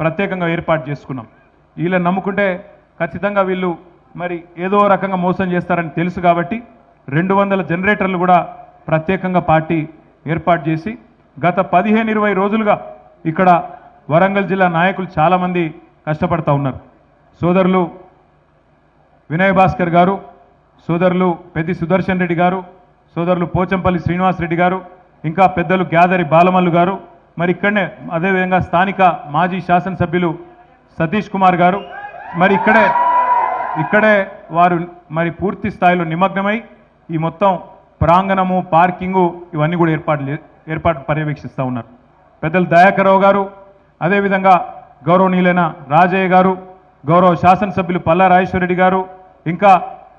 ప్రత్యేకంగా ఏర్పాటు చేసుకున్నాం. వీళ్ళని నమ్ముకుంటే ఖచ్చితంగా వీళ్ళు మరి ఏదో రకంగా మోసం చేస్తారని తెలుసు కాబట్టి రెండు వందల జనరేటర్లు కూడా ప్రత్యేకంగా పార్టీ ఏర్పాటు చేసి గత పదిహేను ఇరవై రోజులుగా ఇక్కడ వరంగల్ జిల్లా నాయకులు చాలామంది కష్టపడతా ఉన్నారు. సోదరులు వినయ్ భాస్కర్ గారు సోదరులు పెద్ది సుదర్శన్ రెడ్డి గారు సోదరులు పోచంపల్లి శ్రీనివాస్ రెడ్డి గారు ఇంకా పెద్దలు గ్యాదరి బాలమల్లు గారు మరి ఇక్కడనే అదేవిధంగా స్థానిక మాజీ శాసనసభ్యులు సతీష్ కుమార్ గారు మరి ఇక్కడే ఇక్కడే వారు మరి పూర్తి స్థాయిలో నిమగ్నమై ఈ మొత్తం ప్రాంగణము పార్కింగు ఇవన్నీ కూడా ఏర్పాట్లు ఏర్పాటు పర్యవేక్షిస్తూ ఉన్నారు. పెద్దలు దయాకరావు గారు అదేవిధంగా గౌరవనీయులైన రాజయ్య గారు గౌరవ శాసనసభ్యులు పల్లా రాజేశ్వరరెడ్డి గారు ఇంకా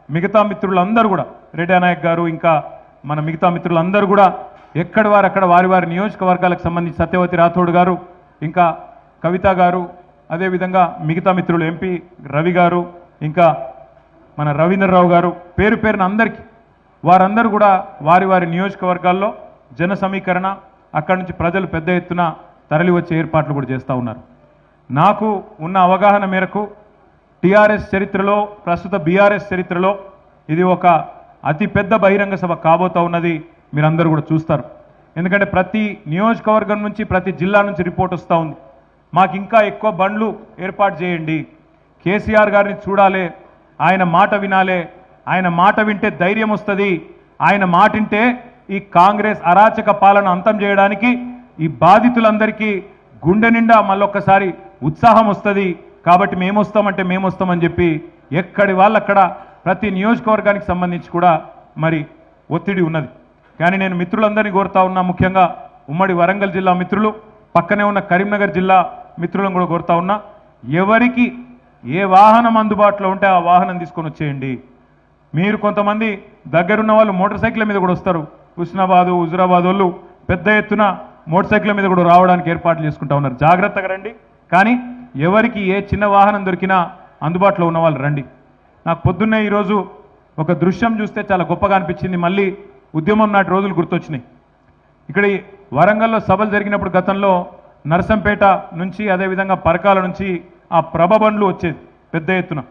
మిగతా మిత్రులందరూ కూడా రెడ్డి నాయక్ గారు ఇంకా మన మిగతా మిత్రులందరూ కూడా ఎక్కడ వారు అక్కడ వారి వారి నియోజకవర్గాలకు సంబంధించి సత్యవతి రాథోడ్ గారు ఇంకా కవిత గారు అదేవిధంగా మిగతా మిత్రులు ఎంపీ రవి గారు ఇంకా మన రవీంద్రరావు గారు పేరు పేరున అందరికీ వారందరూ కూడా వారి వారి నియోజకవర్గాల్లో జన సమీకరణ అక్కడి నుంచి ప్రజలు పెద్ద ఎత్తున తరలి వచ్చే ఏర్పాట్లు కూడా చేస్తూ ఉన్నారు. నాకు ఉన్న అవగాహన మేరకు టీఆర్ఎస్ చరిత్రలో ప్రస్తుత బీఆర్ఎస్ చరిత్రలో ఇది ఒక అతిపెద్ద బహిరంగ సభ కాబోతా ఉన్నది. మీరందరూ కూడా చూస్తారు. ఎందుకంటే ప్రతి నియోజకవర్గం నుంచి ప్రతి జిల్లా నుంచి రిపోర్ట్ వస్తూ ఉంది. మాకు ఇంకా ఎక్కువ బండ్లు ఏర్పాటు చేయండి. కేసీఆర్ గారిని చూడాలి ఆయన మాట వినాలే ఆయన మాట వింటే ధైర్యం వస్తుంది ఆయన మాటింటే ఈ కాంగ్రెస్ అరాచక పాలన అంతం చేయడానికి ఈ బాధితులందరికీ గుండె నిండా మళ్ళొక్కసారి ఉత్సాహం వస్తుంది. కాబట్టి మేము వస్తామంటే మేము వస్తామని చెప్పి ఎక్కడి వాళ్ళక్కడ ప్రతి నియోజకవర్గానికి సంబంధించి కూడా మరి ఒత్తిడి ఉన్నది. కానీ నేను మిత్రులందరినీ కోరుతా ఉన్నా ముఖ్యంగా ఉమ్మడి వరంగల్ జిల్లా మిత్రులు పక్కనే ఉన్న కరీంనగర్ జిల్లా మిత్రులను కూడా కోరుతా ఉన్నా ఎవరికి ఏ వాహనం అందుబాటులో ఉంటే ఆ వాహనం తీసుకొని వచ్చేయండి. మీరు కొంతమంది దగ్గరున్న వాళ్ళు మోటార్ సైకిల్ మీద కూడా వస్తారు. హుస్నాబాదు హుజురాబాద్ వాళ్ళు పెద్ద ఎత్తున మోటార్ సైకిల్ మీద కూడా రావడానికి ఏర్పాట్లు చేసుకుంటా ఉన్నారు. జాగ్రత్తగా రండి. కానీ ఎవరికి ఏ చిన్న వాహనం దొరికినా అందుబాటులో ఉన్న వాళ్ళు రండి. నాకు పొద్దున్నే ఈరోజు ఒక దృశ్యం చూస్తే చాలా గొప్పగా అనిపించింది. మళ్ళీ ఉద్యమం నాటి రోజులు గుర్తొచ్చినాయి. ఇక్కడ వరంగల్లో సభలు జరిగినప్పుడు గతంలో నరసంపేట నుంచి అదేవిధంగా పరకాల నుంచి ఆ ప్రభ బండ్లు వచ్చేది పెద్ద ఎత్తున.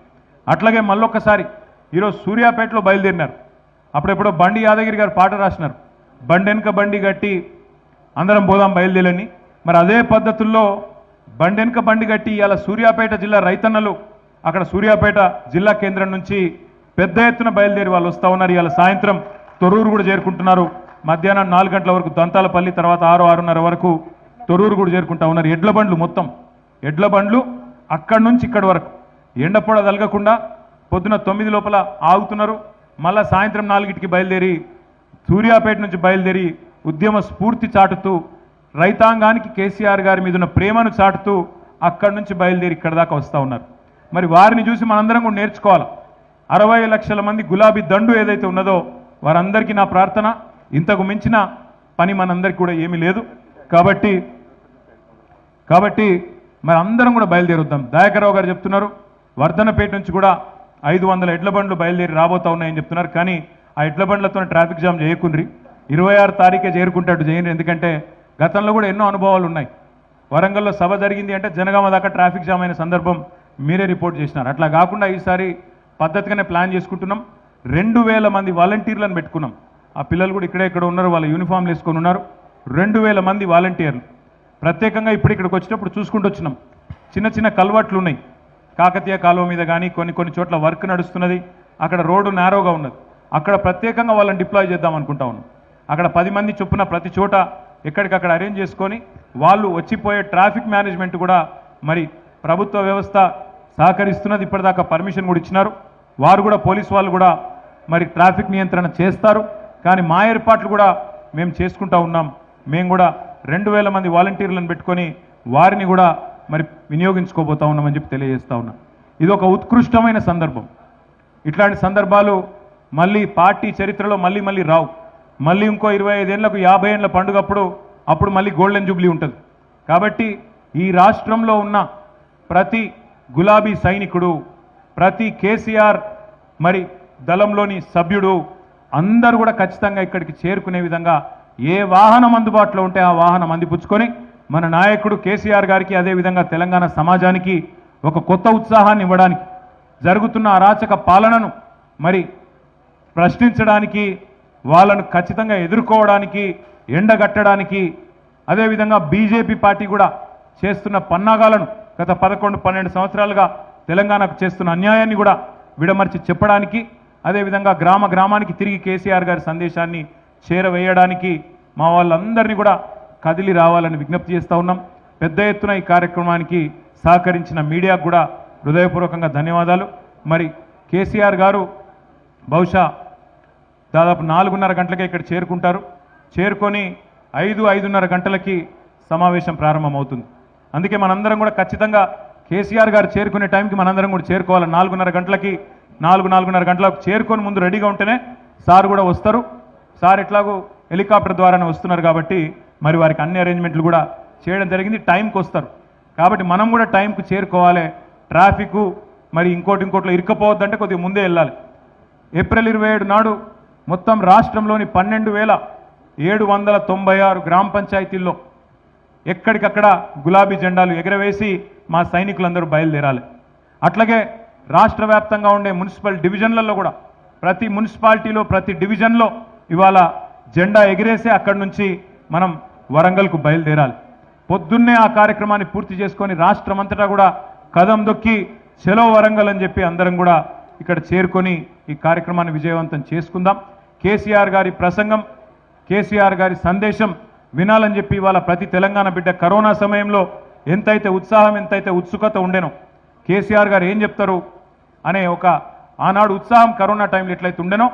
అట్లాగే మళ్ళొక్కసారి ఈరోజు సూర్యాపేటలో బయలుదేరినారు. అప్పుడెప్పుడో బండి యాదగిరి గారు పాట రాసినారు. బండి వెనుక బండి కట్టి అందరం పోదాం బయలుదేరని మరి అదే పద్ధతుల్లో బండి వెనుక బండి కట్టి ఇవాళ సూర్యాపేట జిల్లా రైతన్నలు అక్కడ సూర్యాపేట జిల్లా కేంద్రం నుంచి పెద్ద ఎత్తున బయలుదేరి వాళ్ళు వస్తూ ఉన్నారు. ఇవాళ సాయంత్రం తొర్రూరు కూడా చేరుకుంటున్నారు. మధ్యాహ్నం నాలుగు గంటల వరకు దంతాలపల్లి తర్వాత ఆరు ఆరున్నర వరకు తొర్రూరు కూడా చేరుకుంటా ఉన్నారు. ఎడ్ల బండ్లు మొత్తం. ఎడ్ల బండ్లు అక్కడి నుంచి ఇక్కడి వరకు. ఎండపొడ తలగకుండా పొద్దున తొమ్మిది లోపల ఆగుతున్నారు. మళ్ళా సాయంత్రం నాలుగిటికి బయలుదేరి సూర్యాపేట నుంచి బయలుదేరి ఉద్యమ స్ఫూర్తి చాటుతూ రైతాంగానికి కేసీఆర్ గారి మీద ఉన్న ప్రేమను చాటుతూ అక్కడి నుంచి బయలుదేరి ఇక్కడ దాకా వస్తూ ఉన్నారు. మరి వారిని చూసి మనందరం కూడా నేర్చుకోవాలి? అరవై లక్షల మంది గులాబీ దండు ఏదైతే ఉన్నదో వారందరికీ నా ప్రార్థన. ఇంతకు మించిన పని మనందరికీ కూడా ఏమీ లేదు. కాబట్టి కాబట్టి మరి అందరం కూడా బయలుదేరుద్దాం. దయాకరావు గారు చెప్తున్నారు వర్ధనపేట నుంచి కూడా ఐదు వందల ఎడ్ల బండ్లు బయలుదేరి రాబోతా ఉన్నాయని చెప్తున్నారు. కానీ ఆ ఎడ్ల బండ్లతో ట్రాఫిక్ జామ్ చేయకుండ్రి. ఇరవై ఆరు తారీఖే చేరుకుంటాడు చేయండి ఎందుకంటే గతంలో కూడా ఎన్నో అనుభవాలు ఉన్నాయి. వరంగల్లో సభ జరిగింది అంటే జనగామ దాకా ట్రాఫిక్ జామ్ అయిన సందర్భం మీరే రిపోర్ట్ చేసినారు. అట్లా కాకుండా ఈసారి పద్ధతిగానే ప్లాన్ చేసుకుంటున్నాం. రెండు వేల మంది వాలంటీర్లను పెట్టుకున్నాం. ఆ పిల్లలు కూడా ఇక్కడే ఇక్కడ ఉన్నారు వాళ్ళ యూనిఫామ్లు వేసుకొని ఉన్నారు. రెండు వేల మంది వాలంటీర్లు. ప్రత్యేకంగా ఇప్పుడు ఇక్కడికి వచ్చినప్పుడు చూసుకుంటూ వచ్చినాం. చిన్న చిన్న కల్వర్ట్లు ఉన్నాయి. కాకతీయ కాలువ మీద కానీ కొన్ని కొన్ని చోట్ల వర్క్ నడుస్తున్నది. అక్కడ రోడ్డు నేరోగా ఉన్నది. అక్కడ ప్రత్యేకంగా వాళ్ళని డిప్లాయ్ చేద్దాం అనుకుంటా ఉన్నాం. అక్కడ పది మంది చొప్పున ప్రతి చోట ఎక్కడికక్కడ అరేంజ్ చేసుకొని వాళ్ళు వచ్చిపోయే ట్రాఫిక్ మేనేజ్మెంట్ కూడా మరి ప్రభుత్వ వ్యవస్థ సహకరిస్తున్నది. ఇప్పటిదాకా పర్మిషన్ కూడా ఇచ్చినారు. వారు కూడా పోలీస్ వాళ్ళు కూడా మరి ట్రాఫిక్ నియంత్రణ చేస్తారు. కానీ మా ఏర్పాట్లు కూడా మేము చేసుకుంటా ఉన్నాం. మేము కూడా రెండు వేల మంది వాలంటీర్లను పెట్టుకొని వారిని కూడా మరి వినియోగించుకోబోతా ఉన్నామని చెప్పి తెలియజేస్తా ఉన్నాం. ఇది ఒక ఉత్కృష్టమైన సందర్భం. ఇట్లాంటి సందర్భాలు మళ్ళీ పార్టీ చరిత్రలో మళ్ళీ మళ్ళీ రావు. మళ్ళీ ఇంకో ఇరవై ఐదేళ్ళకు యాభై ఏళ్ళ పండుగప్పుడు అప్పుడు మళ్ళీ గోల్డెన్ జూబ్లీ ఉంటుంది. కాబట్టి ఈ రాష్ట్రంలో ఉన్న ప్రతి గులాబీ సైనికుడు ప్రతి కేసీఆర్ మరి దళంలోని సభ్యుడు అందరూ కూడా ఖచ్చితంగా ఇక్కడికి చేరుకునే విధంగా ఏ వాహనం అందుబాటులో ఉంటే ఆ వాహనం అందిపుచ్చుకొని మన నాయకుడు కేసీఆర్ గారికి అదేవిధంగా తెలంగాణ సమాజానికి ఒక కొత్త ఉత్సాహాన్ని ఇవ్వడానికి జరుగుతున్న అరాచక పాలనను మరి ప్రశ్నించడానికి వాళ్ళను ఖచ్చితంగా ఎదుర్కోవడానికి ఎండగట్టడానికి అదేవిధంగా బీజేపీ పార్టీ కూడా చేస్తున్న పన్నాగాలను గత పదకొండు పన్నెండు సంవత్సరాలుగా తెలంగాణకు చేస్తున్న అన్యాయాన్ని కూడా విడమర్చి చెప్పడానికి అదేవిధంగా గ్రామ గ్రామానికి తిరిగి కేసీఆర్ గారి సందేశాన్ని చేరవేయడానికి మా వాళ్ళందరినీ కూడా కదిలి రావాలని విజ్ఞప్తి చేస్తూ ఉన్నాం. పెద్ద ఎత్తున ఈ కార్యక్రమానికి సహకరించిన మీడియాకు కూడా హృదయపూర్వకంగా ధన్యవాదాలు. మరి కేసీఆర్ గారు బహుశా దాదాపు నాలుగున్నర గంటలకే ఇక్కడ చేరుకుంటారు. చేరుకొని ఐదు ఐదున్నర గంటలకి సమావేశం ప్రారంభమవుతుంది. అందుకే మనందరం కూడా ఖచ్చితంగా కేసీఆర్ గారు చేరుకునే టైంకి మనందరం కూడా చేరుకోవాలి. నాలుగున్నర గంటలకి నాలుగు నాలుగున్నర గంటలకు చేరుకొని ముందు రెడీగా ఉంటేనే సార్ కూడా వస్తారు. సార్ ఎట్లాగో హెలికాప్టర్ ద్వారానే వస్తున్నారు కాబట్టి మరి వారికి అన్ని అరేంజ్మెంట్లు కూడా చేయడం జరిగింది. టైంకి వస్తారు. కాబట్టి మనం కూడా టైంకు చేరుకోవాలి. ట్రాఫిక్ మరి ఇంకోటి ఇంకోటిలో ఇరుక్కపోవద్దంటే కొద్దిగా ముందే వెళ్ళాలి. ఏప్రిల్ ఇరవై ఏడు నాడు మొత్తం రాష్ట్రంలోని పన్నెండు వేల ఏడు వందల తొంభై ఆరు గ్రామ పంచాయతీల్లో ఎక్కడికక్కడ గులాబీ జెండాలు ఎగరవేసి మా సైనికులందరూ బయలుదేరాలి. అట్లాగే రాష్ట్ర వ్యాప్తంగా ఉండే మున్సిపల్ డివిజన్లలో కూడా ప్రతి మున్సిపాలిటీలో ప్రతి డివిజన్లో ఇవాళ జెండా ఎగిరేసి అక్కడి నుంచి మనం వరంగల్కు బయలుదేరాలి. పొద్దున్నే ఆ కార్యక్రమాన్ని పూర్తి చేసుకొని రాష్ట్రమంతటా కూడా కదం దొక్కి చెలో వరంగల్ అని చెప్పి అందరం కూడా ఇక్కడ చేరుకొని ఈ కార్యక్రమాన్ని విజయవంతం చేసుకుందాం. కేసీఆర్ గారి ప్రసంగం కేసీఆర్ గారి సందేశం వినాలని చెప్పి ఇవాళ ప్రతి తెలంగాణ బిడ్డ కరోనా సమయంలో ఎంతైతే ఉత్సాహం ఎంతైతే ఉత్సుకత ఉండేనో కేసీఆర్ గారు ఏం చెప్తారు అనే ఒక ఆనాడు ఉత్సాహం కరోనా టైంలో ఎట్లయితే ఉండేనో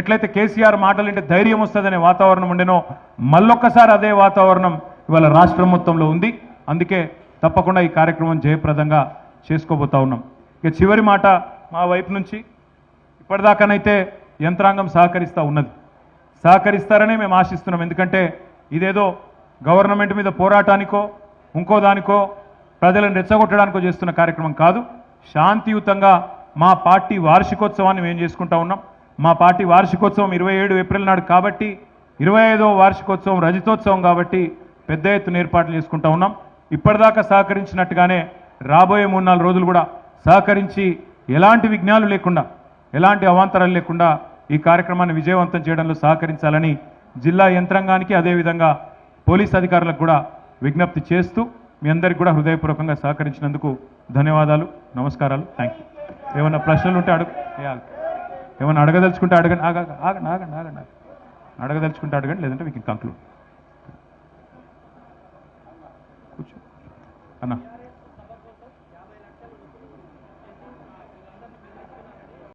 ఎట్లయితే కేసీఆర్ మాటలు అంటే ధైర్యం వస్తుందనే వాతావరణం ఉండేనో మళ్ళొక్కసారి అదే వాతావరణం ఇవాళ రాష్ట్రం మొత్తంలో ఉంది. అందుకే తప్పకుండా ఈ కార్యక్రమం జయప్రదంగా చేసుకోబోతా ఉన్నాం. ఇక చివరి మాట మా వైపు నుంచి ఇప్పటిదాకానైతే యంత్రాంగం సహకరిస్తూ ఉన్నది. సహకరిస్తారనే మేము ఆశిస్తున్నాం. ఎందుకంటే ఇదేదో గవర్నమెంట్ మీద పోరాటానికో ఇంకో దానికో ప్రజలను రెచ్చగొట్టడానికో చేస్తున్న కార్యక్రమం కాదు. శాంతియుతంగా మా పార్టీ వార్షికోత్సవాన్ని మేము చేసుకుంటా ఉన్నాం. మా పార్టీ వార్షికోత్సవం ఇరవై ఏడు ఏప్రిల్ నాడు కాబట్టి ఇరవై ఐదవ వార్షికోత్సవం రజతోత్సవం కాబట్టి పెద్ద ఎత్తున ఏర్పాట్లు చేసుకుంటా ఉన్నాం. ఇప్పటిదాకా సహకరించినట్టుగానే రాబోయే మూడు నాలుగు రోజులు కూడా సహకరించి ఎలాంటి విఘ్నాలు లేకుండా ఎలాంటి అవాంతరాలు లేకుండా ఈ కార్యక్రమాన్ని విజయవంతం చేయడంలో సహకరించాలని జిల్లా యంత్రాంగానికి అదేవిధంగా పోలీస్ అధికారులకు కూడా విజ్ఞప్తి చేస్తూ మీ అందరికి కూడా హృదయపూర్వకంగా సహకరించినందుకు ధన్యవాదాలు నమస్కారాలు థ్యాంక్ యూ ఏమైనా ప్రశ్నలు ఉంటే అడుగు. ఏ ఏమైనా అడగదలుచుకుంటే అడగండి. ఆగండి ఆగండి ఆగండి ఆగండి. అడగదలుచుకుంటే అడగండి లేదంటే మీకు కంక్లూడ్ కూర్చో. అన్నా.